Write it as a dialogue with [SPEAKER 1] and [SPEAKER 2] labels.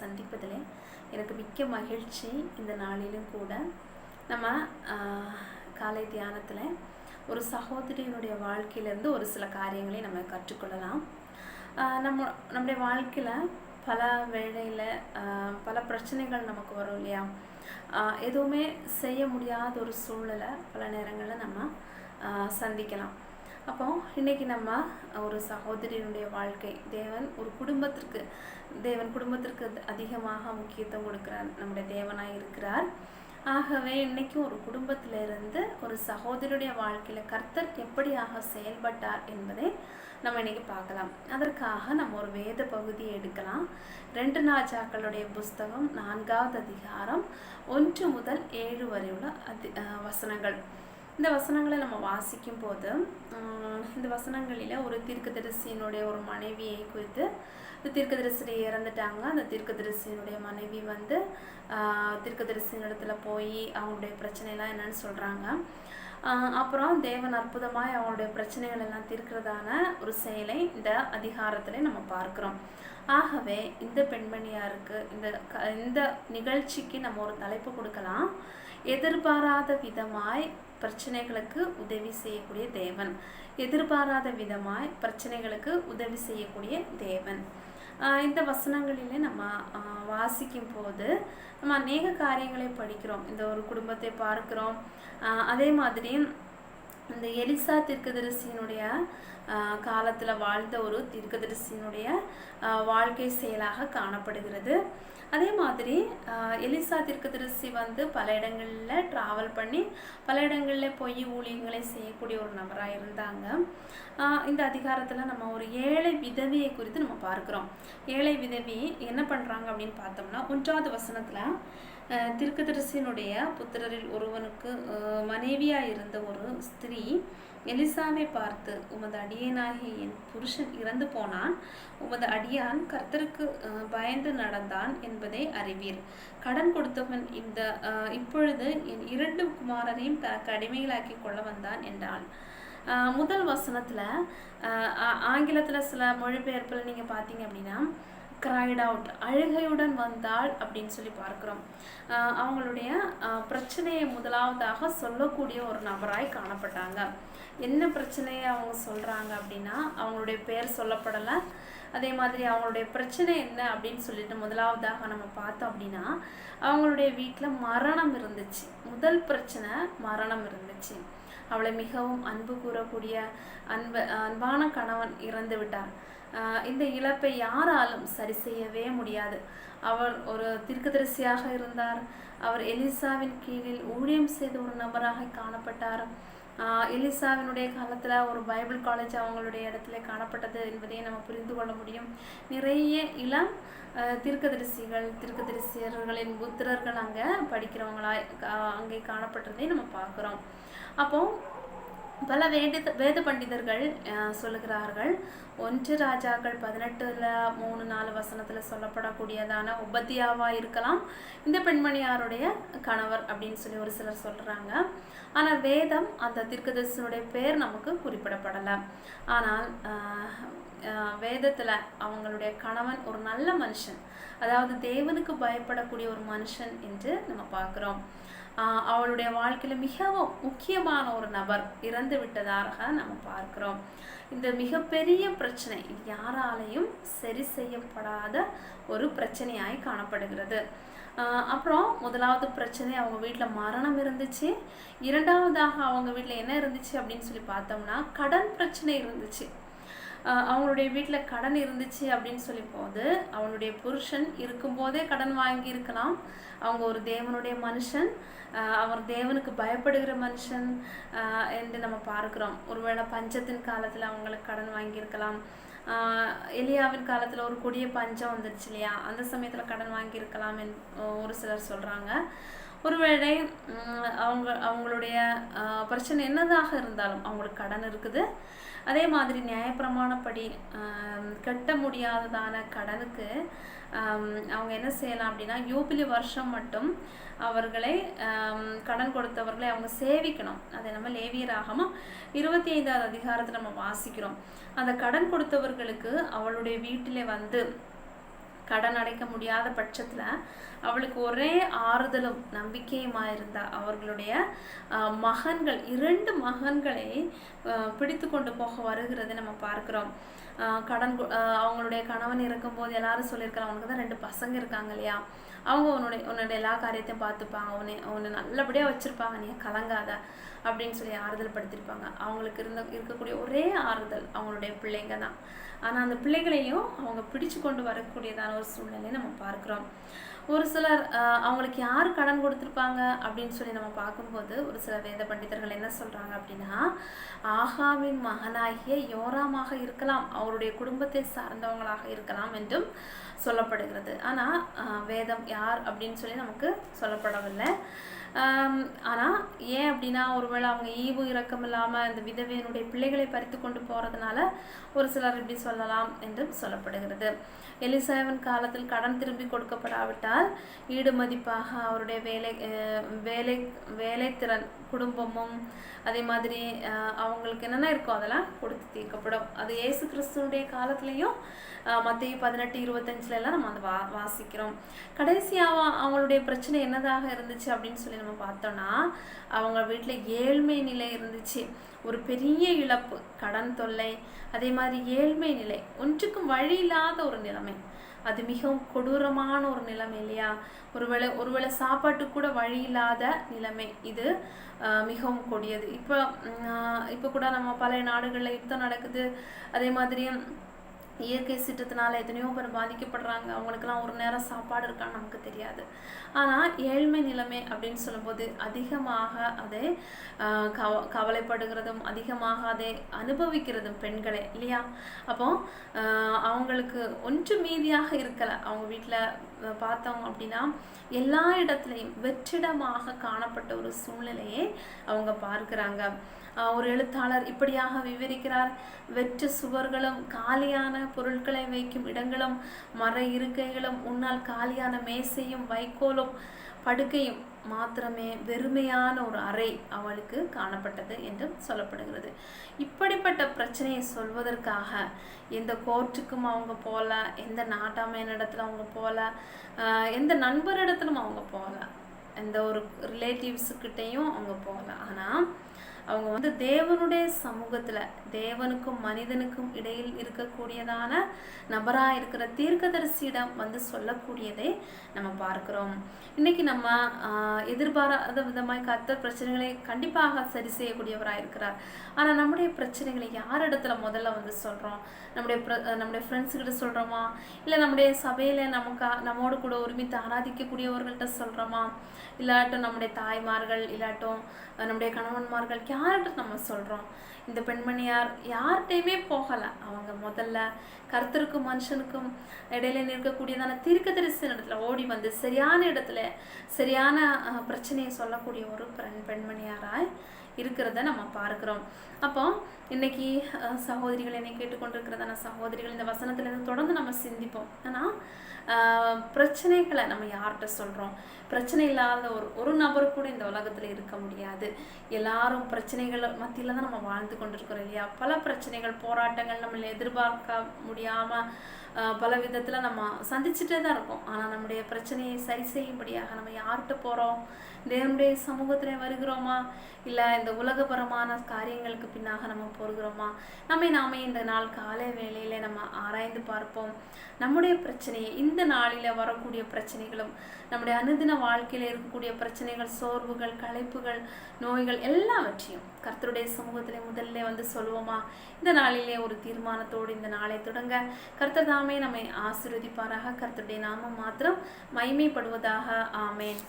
[SPEAKER 1] சந்திப்பதில் எனக்கு மிக்க மகிழ்ச்சி இந்த நாளிலும் கூட. நம்ம ஆஹ், காலை தியானத்தில் ஒரு சகோதரியினுடைய வாழ்க்கையிலேருந்து ஒரு சில காரியங்களை நம்ம கற்றுக்கொள்ளலாம். ஆஹ், நம்ம நம்முடைய வாழ்க்கையில் பல வேளையில் பல பிரச்சனைகள் நமக்கு வரும் இல்லையா? ஆஹ், எதுவுமே செய்ய முடியாத ஒரு சூழ்நிலை பல நேரங்களில் நம்ம சந்திக்கலாம். அப்போ இன்னைக்கு நம்ம ஒரு சகோதரியினுடைய வாழ்க்கை. தேவன் ஒரு குடும்பத்திற்கு தேவன் குடும்பத்திற்கு அதிகமாக முக்கியத்துவம் கொடுக்கிறார். நம்முடைய தேவனாய் இருக்கிறார். ஆகவே இன்னைக்கும் ஒரு குடும்பத்திலிருந்து ஒரு சகோதரியுடைய வாழ்க்கையில கர்த்தர் எப்படியாக செயல்பட்டார் என்பதை நம்ம இன்னைக்கு பார்க்கலாம். அதற்காக நம்ம ஒரு வேத பகுதியை எடுக்கலாம். ரெண்டு நாஜாக்களுடைய புஸ்தகம் நான்காவது அதிகாரம் ஒன்று முதல் ஏழு வரை உள்ள அதி அஹ் வசனங்கள். இந்த வசனங்களை நம்ம வாசிக்கும் போது இந்த வசனங்களில் ஒரு தீர்க்கதரிசியினுடைய ஒரு மனைவியை குறித்து இந்த தீர்க்கதரிசி இறந்துட்டாங்க. அந்த தீர்க்கதரிசியினுடைய மனைவி வந்து தீர்க்கதரிசியின் இடத்துல போய் அவங்களுடைய பிரச்சனைலாம் என்னன்னு சொல்கிறாங்க அப்புறம் தேவன் அற்புதமாய் அவங்களுடைய பிரச்சனைகள் எல்லாம் தீர்க்கிறதான ஒரு செயலை இந்த அதிகாரத்தில் நம்ம பார்க்கிறோம். ஆகவே இந்த பெண்மணியாருக்கு இந்த க- இந்த நிகழ்ச்சிக்கு நம்ம ஒரு தலைப்பு கொடுக்கலாம். எதிர்பாராத விதமாய் பிரச்சனைகளுக்கு உதவி செய்யக்கூடிய தேவன். எதிர்பாராத விதமாய் பிரச்சனைகளுக்கு உதவி செய்யக்கூடிய தேவன். இந்த வசனங்களிலே நம்ம வாசிக்கும் போது நம்ம அநேக காரியங்களை படிக்கிறோம். இந்த ஒரு குடும்பத்தை பார்க்கிறோம். அதே மாதிரி இந்த எலிசா தீர்க்கதரிசியினுடைய காலத்தில் வாழ்ந்த ஒரு தீர்க்கதரிசியினுடைய வாழ்க்கை செயலாக காணப்படுகிறது. அதே மாதிரி எலிசா தீர்க்கதரிசி வந்து பல இடங்களில் ட்ராவல் பண்ணி பல இடங்களில் போய் ஊழியங்களை செய்யக்கூடிய ஒரு நபராக இருந்தாங்க. இந்த அதிகாரத்தில் நம்ம ஒரு ஏழை விதவியை குறித்து நம்ம பார்க்குறோம். ஏழை விதவி என்ன பண்ணுறாங்க அப்படின்னு பார்த்தோம்னா ஒன்றாவது வசனத்தில் அஹ் புத்திரரில் ஒருவனுக்கு மனைவியாக மனைவியா இருந்த ஒரு ஸ்திரீ எலிசாவை பார்த்து உமது அடியனாகி என் புருஷன் இறந்து போனான். உமது அடியான் கர்த்தருக்கு பயந்து நடந்தான் என்பதை அறிவீர். கடன் கொடுத்தவன் இந்த இப்பொழுது என் இரண்டு குமாரரையும் தனக்கு அடிமைகளாக்கி கொள்ள வந்தான் என்றான் முதல் வசனத்துல ஆங்கிலத்தில் ஆங்கிலத்துல சில மொழிபெயர்ப்பில் நீங்க பார்த்தீங்க அப்படின்னா கிரைட் அவுட் அழுகையுடன் வந்தாள் அப்படின்னு சொல்லி பார்க்கிறோம். அவங்களுடைய பிரச்சனையை முதலாவதாக சொல்லக்கூடிய ஒரு நபராய் காணப்பட்டாங்க. என்ன பிரச்சனையை அவங்க சொல்றாங்க அப்படின்னா அவங்களுடைய பேர் சொல்லப்படலை. அதே மாதிரி அவங்களுடைய பிரச்சனை என்ன அப்படின்னு சொல்லிட்டு முதலாவதாக நம்ம பார்த்தோம் அப்படின்னா அவங்களுடைய வீட்டில் மரணம் இருந்துச்சு. முதல் பிரச்சனை மரணம் இருந்துச்சு. அவளை மிகவும் அன்பு கூறக்கூடிய அன்பு அன்பான கணவன் இறந்து விட்டார். ஆஹ் இந்த இழப்பை யாராலும் சரி செய்யவே முடியாது. அவர் ஒரு தீர்க்கதரிசியாக இருந்தார். அவர் எலிசாவின் கீழில் ஊழியம் செய்த ஒரு நபராக காணப்பட்டார். எலிசாவினுடைய காலத்துல ஒரு பைபிள் காலேஜ் அவங்களுடைய இடத்துல காணப்பட்டது என்பதையும் நம்ம புரிந்து கொள்ள முடியும். நிறைய இளம் ஆஹ் திருக்கதரிசியர்களின் புத்திரர்கள் அங்க படிக்கிறவங்களா அங்கே காணப்பட்டதை நம்ம பார்க்கிறோம். அப்போ பல வேத வேத பண்டிதர்கள் சொல்லுகிறார்கள். ஒன்று ராஜாக்கள் பதினெட்டுல மூணு நாலு வசனத்துல சொல்லப்படக்கூடியதான உபத்தியாவா இருக்கலாம். இந்த பெண்மணியாருடைய கணவர் அப்படின்னு சொல்லி ஒரு சிலர் சொல்றாங்க. ஆனால் வேதம் அந்த தீர்க்கதரிசனுடைய பேர் நமக்கு குறிப்பிடப்படலை. ஆனால் வேதத்தில் அவங்களுடைய கணவன் ஒரு நல்ல மனுஷன். அதாவது தேவனுக்கு பயப்படக்கூடிய ஒரு மனுஷன் என்று நம்ம பார்க்குறோம். அவளுடைய வாழ்க்கையில் மிகவும் முக்கியமான ஒரு நபர் இறந்து விட்டதாக நம்ம பார்க்குறோம். இந்த மிகப்பெரிய பிரச்சனை இது யாராலையும் சரி செய்யப்படாத ஒரு பிரச்சனையாய் காணப்படுகிறது. அப்புறம் முதலாவது பிரச்சனை அவங்க வீட்டில் மரணம் இருந்துச்சு. இரண்டாவதாக அவங்க வீட்டில் என்ன இருந்துச்சு அப்படின்னு சொல்லி பார்த்தோம்னா கடன் பிரச்சனை இருந்துச்சு. அவங்களுடைய வீட்டில் கடன் இருந்துச்சு அப்படின்னு சொல்லி போது அவனுடைய புருஷன் இருக்கும்போதே கடன் வாங்கியிருக்கலாம். அவங்க ஒரு தேவனுடைய மனுஷன் அவர் தேவனுக்கு பயப்படுகிற மனுஷன் என்று நம்ம பார்க்குறோம். ஒருவேளை பஞ்சத்தின் காலத்தில் அவங்களுக்கு கடன் வாங்கியிருக்கலாம். எலியாவின் காலத்தில் ஒரு கொடிய பஞ்சம் வந்துருச்சு இல்லையா? அந்த சமயத்தில் கடன் வாங்கியிருக்கலாம் என் ஒரு சிலர் சொல்கிறாங்க ஒருவேளை அவங்க அவங்களுடைய பிரச்சனை என்னதாக இருந்தாலும் அவங்களுக்கு கடன் இருக்குது. அதே மாதிரி நியாயப்பிரமாணப்படி கட்ட முடியாததான கடனுக்கு அவங்க என்ன செய்யலாம் அப்படின்னா யூபிலி வருஷம் மட்டும் அவர்களை கடன் கொடுத்தவர்களை அவங்க சேவிக்கணும். அதை நம்ம லேவியராகமும் இருபத்தி ஐந்தாவது அதிகாரத்தை நம்ம வாசிக்கிறோம். அந்த கடன் கொடுத்தவர்களுக்கு அவளுடைய வீட்டிலே வந்து கடன் அடைக்க முடியாத பட்சத்தில் அவளுக்கு ஒரே ஆறுதலும் நம்பிக்கையுமா இருந்தா அவர்களுடைய மகன்கள் இரண்டு மகன்களை பிடித்து கொண்டு போக வருகிறதை நம்ம பார்க்கிறோம். கடன் அவங்களுடைய கணவன் இருக்கும்போது எல்லாரும் சொல்லியிருக்கலாம் அவனுக்கு தான் ரெண்டு பசங்க இருக்காங்க இல்லையா? அவங்க உன்னுடைய உன்னுடைய எல்லா காரியத்தையும் பார்த்துப்பாங்க. உன்னை உன்னை நல்லபடியாக வச்சுருப்பாங்க நீ கலங்காத அப்படின்னு சொல்லி ஆறுதல் படுத்திருப்பாங்க அவங்களுக்கு இருந்த இருக்கக்கூடிய ஒரே ஆறுதல் அவங்களுடைய பிள்ளைங்க தான். ஆனால் அந்த பிள்ளைகளையும் அவங்க பிடிச்சு கொண்டு வரக்கூடியதான ஒரு சூழ்நிலையை நம்ம பார்க்குறோம். ஒரு சிலர் அவங்களுக்கு யார் கடன் கொடுத்துருப்பாங்க அப்படின்னு சொல்லி நம்ம பார்க்கும்போது ஒரு சில வேத பண்டிதர்கள் என்ன சொல்கிறாங்க அப்படின்னா ஆகாவின் மகனாகிய யோராமாக இருக்கலாம் அவருடைய குடும்பத்தை சார்ந்தவங்களாக இருக்கலாம் என்றும் சொல்லப்படுகிறது. ஆனால் வேதம் யார் அப்படின்னு சொல்லி நமக்கு சொல்லப்படவில்லை. ஆனால் ஏன் அப்படின்னா ஒருவேளை அவங்க ஈவு இறக்கம் இல்லாமல் இந்த விதவையினுடைய பிள்ளைகளை பறித்து கொண்டு போகிறதுனால ஒரு சிலர் இப்படி சொல்லலாம் என்றும் சொல்லப்படுகிறது. எலிசேவன் காலத்தில் கடன் திரும்பி கொடுக்கப்படாவிட்டால் ஈடு மதிப்பாக அவருடைய வேலை வேலை வேலைத்திறன் குடும்பமும் அதே மாதிரி அவங்களுக்கு என்னென்ன இருக்கோ அதெல்லாம் கொடுத்து தீர்க்கப்படும். அது ஏசு கிறிஸ்துவனுடைய காலத்துலேயும் மத்திய பதினெட்டு இருபத்தஞ்சுல எல்லாம் நம்ம அந்த வா வாசிக்கிறோம். கடைசியாக அவங்களுடைய பிரச்சனை என்னதாக இருந்துச்சு அப்படின்னு சொல்லி நம்ம பார்த்தோம்னா அவங்க வீட்டில் ஏழ்மை நிலை இருந்துச்சு. ஒரு பெரிய இழப்பு கடன் தொல்லை அதே மாதிரி ஏழ்மை நிலை. ஒன்றுக்கும் வழி இல்லாத ஒரு நிலைமை. அது மிகவும் கொடூரமான ஒரு நிலைமை இல்லையா? ஒருவேளை ஒருவேளை சாப்பாட்டு கூட வழி இல்லாத நிலைமை. இது மிகவும் கொடியது. இப்போ இப்போ கூட நம்ம பழைய நாடுகளில் யுத்தம் நடக்குது. அதே மாதிரி இயற்கை சீற்றத்தினால எத்தனையோ பேர் பாதிக்கப்படுறாங்க. அவங்களுக்கெல்லாம் ஒரு நேரம் சாப்பாடு இருக்கான்னு நமக்கு தெரியாது. ஆனால் ஏழ்மை நிலைமை அப்படின்னு சொல்லும்போது அதிகமாக அதை கவ கவலைப்படுகிறதும் அதிகமாக அதை அனுபவிக்கிறதும் பெண்களே இல்லையா? அப்போ அவங்களுக்கு ஒன்று மீதியாக இருக்கலை. அவங்க வீட்டில் பார்த்தோம் அப்படின்னா எல்லா இடத்துலையும் வெற்றிடமாக காணப்பட்ட ஒரு சூழ்நிலையை அவங்க பார்க்குறாங்க. ஒரு எழுத்தாளர் இப்படியாக விவரிக்கிறார். வெற்று சுவர்களும் காலியான பொருட்களை வைக்கும் இடங்களும் மர இருக்கைகளும் உன்னால் காலியான மேசையும் வைக்கோலும் படுக்கையும் மாத்திரமே வெறுமையான ஒரு அறை அவளுக்கு காணப்பட்டது என்று சொல்லப்படுகிறது. இப்படிப்பட்ட பிரச்சனையை சொல்வதற்காக எந்த கோர்ட்டுக்கும் அவங்க போகல எந்த நாட்டாமையனிடத்துல அவங்க போகல எந்த நண்பரிடத்திலும் அவங்க போகல. எந்த ஒரு ரிலேட்டிவ்ஸுக்கிட்டேயும் அவங்க போகல. ஆனால் அவங்க வந்து தேவனுடைய சமூகத்தில் தேவனுக்கும் மனிதனுக்கும் இடையில் இருக்கக்கூடியதான நபராக இருக்கிற தீர்க்கதரிசியிடம் வந்து சொல்லக்கூடியதை நம்ம பார்க்குறோம். இன்னைக்கு நம்ம எதிர்பாராத விதமாய் கத்த பிரச்சனைகளை கண்டிப்பாக சரி செய்யக்கூடியவராக இருக்கிறார். ஆனால் நம்முடைய பிரச்சனைகளை யார் இடத்துல முதல்ல வந்து சொல்கிறோம் நம்முடைய நம்முடைய ஃப்ரெண்ட்ஸுக்கிட்ட சொல்கிறோமா இல்லை நம்முடைய சபையில் நமக்கு நம்மோடு கூட ஒருமித்து ஆராதிக்கக்கூடியவர்கள்ட்ட சொல்கிறோமா இல்லாட்டும் நம்முடைய தாய்மார்கள் இல்லாட்டும் நம்முடைய கணவன்மார்கள் யார்கிட்ட நம்ம சொல்கிறோம் இந்த பெண்மணியார் யார்கிட்டையுமே போகலை. அவங்க முதல்ல கருத்தருக்கும் மனுஷனுக்கும் இடையில நிற்கக்கூடியதான தீர்க்க தரிசன இடத்துல ஓடி வந்து சரியான இடத்துல சரியான பிரச்சனையை சொல்லக்கூடிய ஒரு பெண் பெண்மணியாராய் இருக்கிறத நம்ம பார்க்குறோம். அப்போ இன்னைக்கு சகோதரிகள் என்னை கேட்டுக்கொண்டிருக்கிறதான சகோதரிகள் இந்த வசனத்துலேருந்து தொடர்ந்து நம்ம சிந்திப்போம். ஆனால் பிரச்சனைகளை நம்ம யார்கிட்ட சொல்கிறோம் பிரச்சனை இல்லாத ஒரு ஒரு நபர் கூட இந்த உலகத்தில் இருக்க முடியாது. எல்லாரும் பிரச்சனைகள் மத்தியில் தான் நம்ம வாழ்ந்து கொண்டிருக்கிறோம் இல்லையா? பல பிரச்சனைகள் போராட்டங்கள் நம்மளை எதிர்பார்க்க முடியாமல் பல விதத்தில் நம்ம சந்திச்சுட்டே தான் இருக்கோம். ஆனால் நம்முடைய பிரச்சனையை சரி செய்யும்படியாக நம்ம யார்கிட்ட போகிறோம் தேவனுடைய சமூகத்தில் வருகிறோமா? இல்லை இந்த இந்த உலகபரமான காரியங்களுக்கு பின்னாக நம்ம போகிறோமா? நம்மை நாமே இந்த நாள் காலை வேளையில் நம்ம ஆராய்ந்து பார்ப்போம். நம்முடைய பிரச்சனையை இந்த நாளில் வரக்கூடிய பிரச்சனைகளும் நம்முடைய அனுதின வாழ்க்கையில் இருக்கக்கூடிய பிரச்சனைகள் சோர்வுகள் களைப்புகள் நோய்கள் எல்லாவற்றையும் கர்த்தருடைய சமூகத்தில் முதல்ல வந்து சொல்லுவோமா? இந்த நாளிலே ஒரு தீர்மானத்தோடு இந்த நாளை தொடங்க. கர்த்தர் தாமே நம்மை ஆசிர்வதிப்பாராக. கர்த்தருடைய நாமம் மாத்திரம் மைமைப்படுவதாக ஆமேன்.